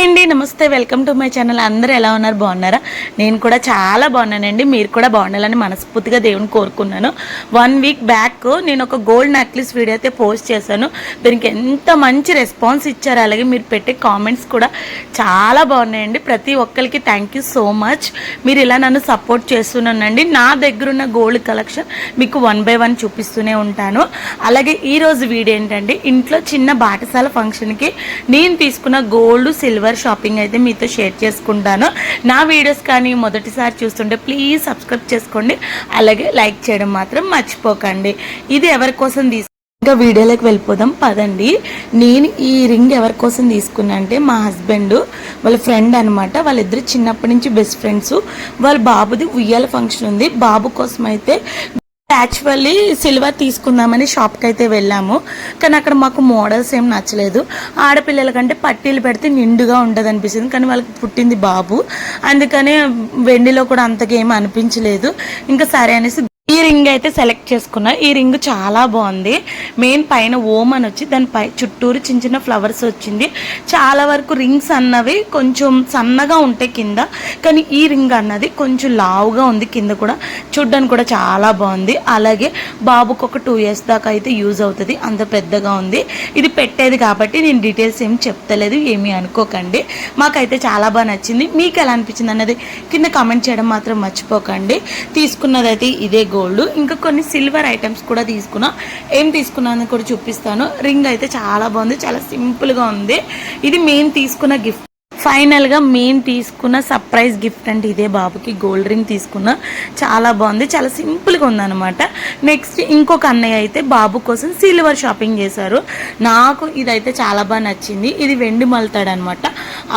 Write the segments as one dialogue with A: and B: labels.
A: Hi అండి నమస్తే welcome to my channel. అందరూ ఎలా ఉన్నారు? బాగున్నారా? నేను కూడా చాలా బాగున్నానండి. మీరు కూడా బాగుండాలని మనస్ఫూర్తిగా దేవుని కోరుకున్నాను. వన్ వీక్ బ్యాక్ నేను ఒక గోల్డ్ నెక్లెస్ వీడియో అయితే పోస్ట్ చేశాను. దీనికి ఎంత మంచి రెస్పాన్స్ ఇచ్చారు అలాగే మీరు పెట్టే కామెంట్స్ కూడా చాలా బాగున్నాయండి. ప్రతి ఒక్కరికి థ్యాంక్ యూ సో మచ్ మీరు ఇలా నన్ను సపోర్ట్ చేస్తున్నానండి. నా దగ్గర ఉన్న గోల్డ్ కలెక్షన్ మీకు వన్ బై వన్ చూపిస్తూనే ఉంటాను. అలాగే ఈరోజు వీడియో ఏంటంటే ఇంట్లో చిన్న బాటసాల ఫంక్షన్కి నేను తీసుకున్న గోల్డ్ సిల్వర్ షాపింగ్ అయితే మీతో షేర్ చేసుకుంటాను. నా వీడియోస్ కానీ మొదటిసారి చూస్తుంటే ప్లీజ్ సబ్స్క్రైబ్ చేసుకోండి. అలాగే లైక్ చేయడం మాత్రం మర్చిపోకండి. ఇది ఎవరి కోసం తీసు ఇంకా వీడియోలోకి వెళ్ళిపోదాం. పదండి. నేను ఈ రింగ్ ఎవరి కోసం తీసుకున్నా అంటే మా హస్బెండ్ వాళ్ళ ఫ్రెండ్ అనమాట వాళ్ళిద్దరు చిన్నప్పటి నుంచి బెస్ట్ ఫ్రెండ్స్. వాళ్ళ బాబుది ఉయ్యాల ఫంక్షన్ ఉంది. బాబు కోసం అయితే యాక్చువల్లీ సిల్వర్ తీసుకుందామని షాప్కి అయితే వెళ్ళాము. కానీ అక్కడ మాకు మోడల్స్ ఏం నచ్చలేదు. ఆడపిల్లల కంటే పట్టీలు పెడితే నిండుగా ఉండదు అనిపిస్తుంది కానీ వాళ్ళకి పుట్టింది బాబు. అందుకనే వెండిలో కూడా అంతగా ఏం అనిపించలేదు. ఇంకా సరే అనేసి రింగ్ అయితే సెలెక్ట్ చేసుకున్నా. ఈ రింగ్ చాలా బాగుంది. మెయిన్ పైన ఓమ్ అని వచ్చి దాని పై చుట్టూరు చిన్న చిన్న ఫ్లవర్స్ వచ్చింది. చాలా వరకు రింగ్స్ అన్నవి కొంచెం సన్నగా ఉంటాయి కింద కానీ ఈ రింగ్ అన్నది కొంచెం లావుగా ఉంది కింద కూడా. చూడ్డానికి కూడా చాలా బాగుంది. అలాగే బాబుకు ఒక టూ ఇయర్స్ దాకా అయితే యూజ్ అవుతుంది. అంత పెద్దగా ఉంది. ఇది పెట్టేది కాబట్టి నేను డీటెయిల్స్ ఏం చెప్తలేదు ఏమీ అనుకోకండి. మాకైతే చాలా బాగా నచ్చింది. మీకు ఎలా అనిపించింది అన్నది కింద కామెంట్ చేయడం మాత్రం మర్చిపోకండి. తీసుకున్నదైతే ఇదే గోల్డ్ ఇంకా కొన్ని సిల్వర్ ఐటమ్స్ కూడా తీసుకున్నా. ఏం తీసుకున్నాను కూడా చూపిస్తాను. రింగ్ అయితే చాలా బాగుంది. చాలా సింపుల్గా ఉంది. ఇది మెయిన్ తీసుకున్న గిఫ్ట్. ఫైనల్గా మెయిన్ తీసుకున్న సర్ప్రైజ్ గిఫ్ట్ అంటే ఇదే బాబుకి గోల్డ్ రింగ్ తీసుకున్న. చాలా బాగుంది. చాలా సింపుల్గా ఉందన్నమాట. నెక్స్ట్ ఇంకొక అన్నయ్య అయితే బాబు కోసం సిల్వర్ షాపింగ్ చేశారు. నాకు ఇదైతే చాలా బాగా నచ్చింది. ఇది వెండి మలుతాడు అనమాట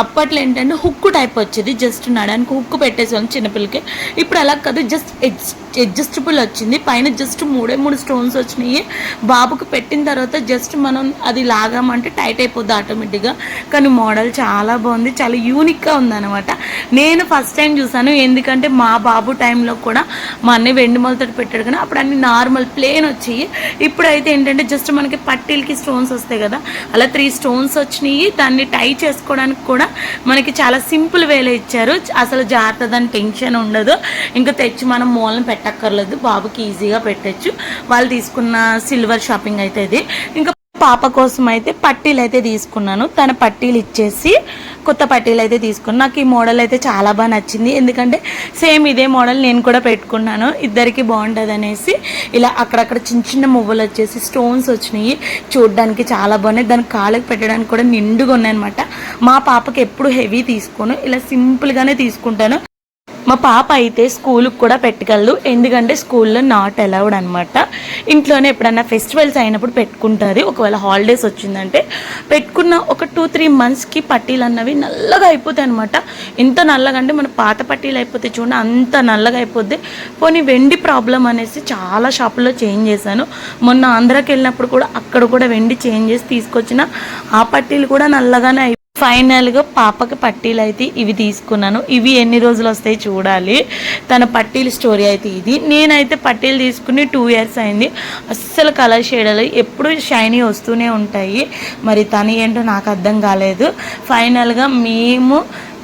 A: అప్పట్లో ఏంటంటే హుక్కు టైప్ వచ్చేది. జస్ట్ నడానికి హుక్కు పెట్టేసాను చిన్నపిల్లకి ఇప్పుడు అలా కాదు. జస్ట్ అడ్జస్టబుల్ వచ్చింది. పైన జస్ట్ మూడే మూడు స్టోన్స్ వచ్చినాయి. బాబుకు పెట్టిన తర్వాత జస్ట్ మనం అది లాగామంటే టైట్ అయిపోద్ది ఆటోమేటిక్గా కానీ మోడల్ చాలా బాగుంది. చాలా యూనిక్గా ఉందన్నమాట. నేను ఫస్ట్ టైం చూసాను ఎందుకంటే మా బాబు టైంలో కూడా మా అన్నయ్య వెండి మొలతోటి పెట్టాడు కానీ అప్పుడు అన్ని నార్మల్ ప్లేన్ వచ్చాయి. ఇప్పుడైతే ఏంటంటే జస్ట్ మనకి పట్టీలకి స్టోన్స్ వస్తాయి కదా అలా త్రీ స్టోన్స్ వచ్చినాయి. దాన్ని టై చేసుకోవడానికి కూడా మనకి చాలా సింపుల్ వేలో ఇచ్చారు. అసలు జాగ్రత్త దాని టెన్షన్ ఉండదు. ఇంకా తెచ్చి మనం మూలను పెట్టక్కర్లేదు బాబుకి ఈజీగా పెట్టచ్చు. వాళ్ళు తీసుకున్న సిల్వర్ షాపింగ్ అయితే ఇది. ఇంకా పాప కోసం అయితే పట్టీలు అయితే తీసుకున్నాను. తన పట్టీలు ఇచ్చేసి కొత్త పట్టీలు అయితే తీసుకున్నాను. నాకు ఈ మోడల్ అయితే చాలా బాగా నచ్చింది. ఎందుకంటే సేమ్ ఇదే మోడల్ నేను కూడా పెట్టుకున్నాను. ఇద్దరికి బాగుంటుంది అనేసి ఇలా అక్కడక్కడ చిన్న చిన్న మువ్వలు వచ్చేసి స్టోన్స్ వచ్చినాయి. చూడడానికి చాలా బాగున్నాయి. దాని కాళ్ళకి పెట్టడానికి కూడా నిండుగా ఉన్నాయన్నమాట. మా పాపకి ఎప్పుడు హెవీ తీసుకోను. ఇలా సింపుల్గానే తీసుకుంటాను. మా పాప అయితే స్కూల్కి కూడా పెట్టగలదు. ఎందుకంటే స్కూల్లో నాట్ అలౌడ్ అనమాట ఇంట్లోనే ఎప్పుడన్నా ఫెస్టివల్స్ అయినప్పుడు పెట్టుకుంటుంది ఒకవేళ హాలిడేస్ వచ్చిందంటే పెట్టుకున్న ఒక టూ త్రీ మంత్స్కి పట్టీలు అన్నవి నల్లగా అయిపోతాయి అనమాట ఎంత నల్లగా అంటే మన పాత పట్టీలు అయిపోతే చూడండి అంత నల్లగా అయిపోద్ది. పోనీ వెండి ప్రాబ్లం అనేసి చాలా షాపుల్లో చేంజ్ చేశాను. మొన్న ఆంధ్రాకి వెళ్ళినప్పుడు కూడా అక్కడ కూడా వెండి చేంజ్ చేసి తీసుకొచ్చిన. ఆ పట్టీలు కూడా నల్లగానే అయి ఫైనల్గా పాపకి పట్టీలు అయితే ఇవి తీసుకున్నాను. ఇవి ఎన్ని రోజులు వస్తాయి చూడాలి. తన పట్టీల స్టోరీ అయితే ఇది. నేనైతే పట్టీలు తీసుకుని టూ ఇయర్స్ అయింది. అస్సలు కలర్ షేడలు ఎప్పుడు షైనీ వస్తూనే ఉంటాయి. మరి తను ఏంటో నాకు అర్థం కాలేదు. ఫైనల్గా మేము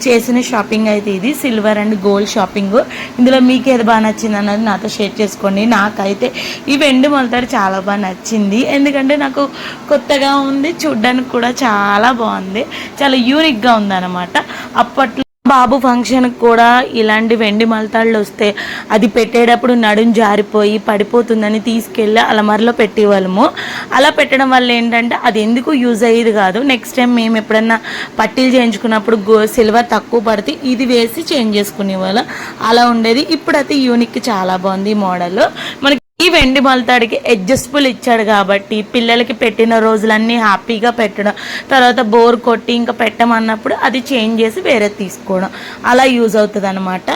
A: చేసిన షాపింగ్ అయితే ఇది. సిల్వర్ అండ్ గోల్డ్ షాపింగ్ ఇందులో మీకు ఏది బాగా నచ్చింది అన్నది నాతో షేర్ చేసుకోండి. నాకైతే ఈ వెండి మొలతాడు చాలా బాగా నచ్చింది. ఎందుకంటే నాకు కొత్తగా ఉంది చూడ్డానికి కూడా చాలా బాగుంది. చాలా యూనిక్గా ఉందన్నమాట. అప్పట్లో బాబు ఫంక్షన్కి కూడా ఇలాంటి వెండి మలతాళ్ళు వస్తే అది పెట్టేటప్పుడు నడుం జారిపోయి పడిపోతుందని తీసుకెళ్ళి అలమరలో పెట్టేవాళ్ళము. అలా పెట్టడం వల్ల ఏంటంటే అది ఎందుకు యూజ్ అయ్యేది కాదు. నెక్స్ట్ టైం మేము ఎప్పుడన్నా పట్టీలు చేయించుకున్నప్పుడు గో సిల్వర్ తక్కువ పడితే ఇది వేసి చేంజ్ చేసుకునేవాళ్ళం. అలా ఉండేది. ఇప్పుడైతే యూనిక్ చాలా బాగుంది ఈ మోడల్. మనకి వెండి మొలతాడికి అడ్జస్టబుల్ ఇచ్చాడు కాబట్టి పిల్లలకి పెట్టిన రోజులన్నీ హ్యాపీగా పెట్టడం తర్వాత బోర్ కొట్టి ఇంకా పెట్టమన్నప్పుడు అది చేంజ్ చేసి వేరే తీసుకోవడం. అలా యూజ్ అవుతుంది అనమాట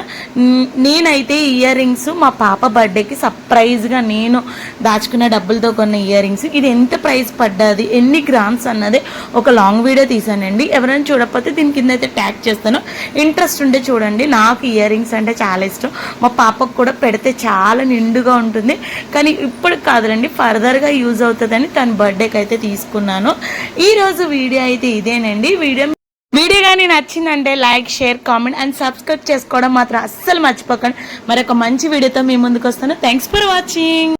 A: నేనైతే ఇయర్ రింగ్స్ మా పాప బర్త్డేకి సర్ప్రైజ్గా నేను దాచుకున్న డబ్బులతో కొన్న ఇయర్ రింగ్స్. ఇది ఎంత ప్రైస్ పడ్డది ఎన్ని గ్రామ్స్ అన్నది ఒక లాంగ్ వీడియో తీసానండి. ఎవరైనా చూడకపోతే దీని కింద అయితే ట్యాగ్ చేస్తాను. ఇంట్రెస్ట్ ఉంటే చూడండి. నాకు ఇయర్ రింగ్స్ అంటే చాలా ఇష్టం. మా పాపకు కూడా పెడితే చాలా నిండుగా ఉంటుంది. కానీ ఇప్పుడు కాదులండి ఫర్దర్గా యూజ్ అవుతుందని తన బర్త్డేకి అయితే తీసుకున్నాను. ఈరోజు వీడియో అయితే ఇదేనండి. వీడియో వీడియో కానీ నచ్చిందంటే like share comment and subscribe చేసుకోవడం మాత్రం అస్సలు మర్చిపోకండి. మరొక మంచి వీడియోతో మీ ముందుకు వస్తాను థ్యాంక్స్ ఫర్ వాచింగ్